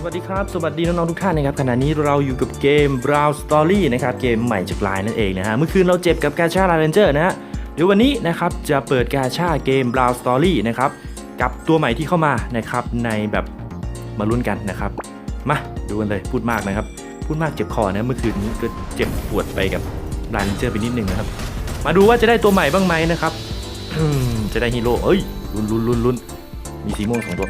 สวัสดีครับ สวัสดีน้องๆทุกท่านนะครับขณะนี้เราอยู่กับเกม Brown Story นะครับเกมใหม่จากไลน์นั่นเองนะฮะเมื่อคืนเราเจ็บกับกาชาลน์เรนเจอร์นะฮะเดี๋ยววันนี้นะครับจะเปิดกาชาเกม Brown Story นะครับกับตัวใหม่ที่เข้ามานะครับในแบบมาลุ้นกันนะครับ มาดูกันเลยพูดมากนะครับ พูดมากเจ็บคอนะเมื่อคืนนี้ก็เจ็บปวดไปกับลน์เรนเจอร์ไปนิดนึงนะครับ มาดูว่าจะได้ตัวใหม่บ้างไหมนะครับจะได้ฮีโร่เอ้ยลุ้นลุ้นลุนลุนมีสีม่วงสองตัว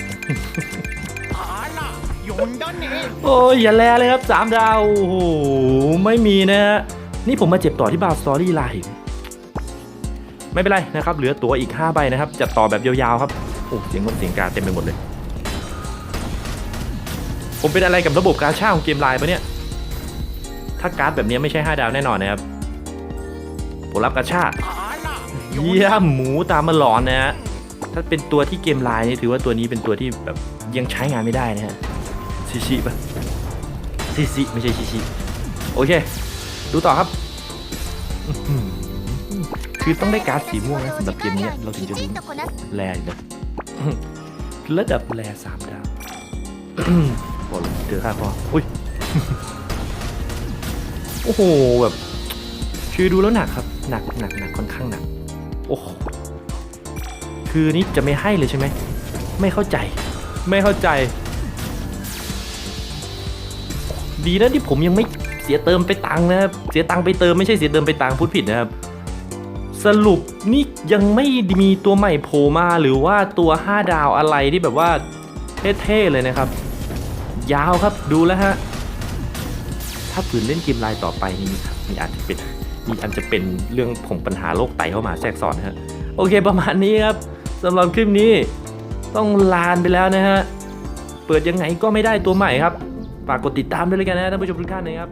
โอ้ยอย่าแลเลยครับ3ดาวโอ้โหไม่มีนะฮะนี่ผมมาเจ็บต่อที่บาสตอรี่ไลน์ไม่เป็นไรนะครับ เหลือตัวอีก5ใบนะครับจัดต่อแบบยาวๆครับโอ้เสียงนเสียงกาเต็มไปหมดเลย ผมเป็นอะไรกับระบบการช่าของเกมไลน์ปะเนี่ย ถ้าการ์ดแบบนี้ไม่ใช่ 5 ดาวแน่นอนนะครับผมรับกระชาあらเยี่ยมหมูตามมาหลอนนะฮะถ้าเป็นตัวที่เกมไลน์นี่ถือว่าตัวนี้เป็นตัวที่แบบยังใช้งานไม่ได้นะฮะ ชิชิปะชิชิไม่ใช่ชิชิโอเค ดูต่อครับ คือต้องได้การ์ดสีม่วงนะสำหรับเกมนี้เราถึงจะรู้แรงแบบระดับแรสามดาวพอเลยเจอค่าพออุ้ย โอ้โหแบบคือดูแล้วหนักครับ หนักหนักหนักค่อนข้างหนัก โอ้โหคือนี่จะไม่ให้เลยใช่ไหม ไม่เข้าใจ ไม่เข้าใจ ดีนะที่ผมยังไม่เสียเติมไปตังค์นะครับ เสียตังค์ไปเติมไม่ใช่เสียเติมไปตังค์พูดผิดนะครับ สรุปนี่ยังไม่มีตัวใหม่โผล่มาหรือว่าตัว 5 ดาวอะไรที่แบบว่าเท่ๆเลยนะครับ ยาวครับดูแล้วฮะ ถ้าฝืนเล่นเกมไลน์ต่อไปนี่มีอาจจะเป็นมีอันจะเป็นเรื่องผมปัญหาโรคไตเข้ามาแทรกซ้อนนะฮะโอเคประมาณนี้ครับสำหรับคลิปนี้ต้องลานไปแล้วนะฮะ เปิดยังไงก็ไม่ได้ตัวใหม่ครับ ฝากกดติดตามด้วยเลยกันนะท่านผู้ชมทุกท่านนะครับ